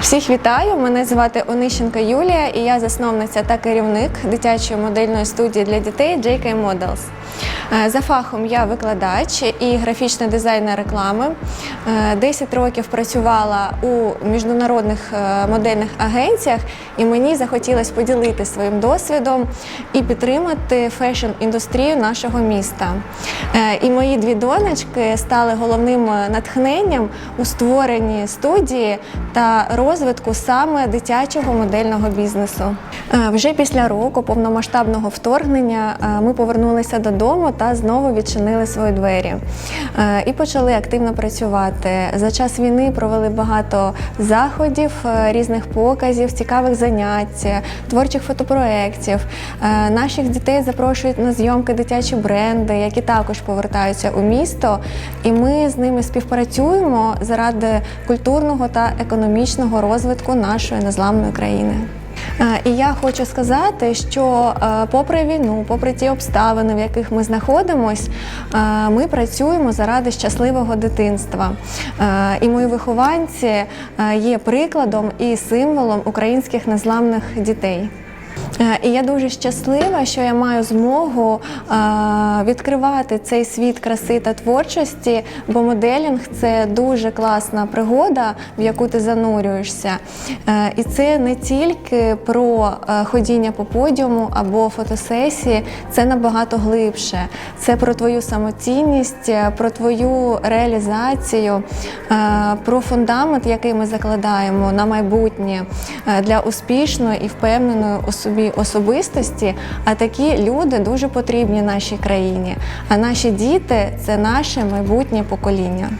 Всіх вітаю! Мене звати Онищенка Юлія, і я засновниця та керівник дитячої модельної студії для дітей JK Models. Е, За фахом я викладач і графічний дизайнер реклами. Е, 10 років працювала у міжнародних е, модельних агенціях, і мені захотілося поділитися своїм досвідом і підтримати фешн-індустрію нашого міста. Е, І мої дві донечки стали головним е, натхненням у створенні студії та розвитку саме дитячого модельного бізнесу. Е, Вже після року повномасштабного вторгнення е, ми повернулися додому та знову відчинили свої двері Е, і почали активно працювати. За час війни провели багато заходів, різних показів, цікавих занять, творчих фотопроєктів. Наших дітей запрошують на зйомки дитячі бренди, які також повертаються у місто. І ми з ними співпрацюємо заради культурного та економічного розвитку нашої незламної країни. І я хочу сказати, що е, попри війну, попри ті обставини, в яких ми знаходимось, е, ми працюємо заради щасливого дитинства. Е, І мої вихованці є прикладом і символом українських незламних дітей. Е, І я дуже щаслива, що я маю змогу е, відкривати цей світ краси та творчості, бо моделінг це дуже класна пригода, в яку ти занурюєшся. Е, І це не тільки про ходіння по подіуму або фотосесії, це набагато глибше. Це про твою самоцінність, про твою реалізацію, про фундамент, який ми закладаємо на майбутнє для успішної і впевненої у собі особистості. А такі люди дуже потрібні нашій країні. А наші діти це наше майбутнє покоління.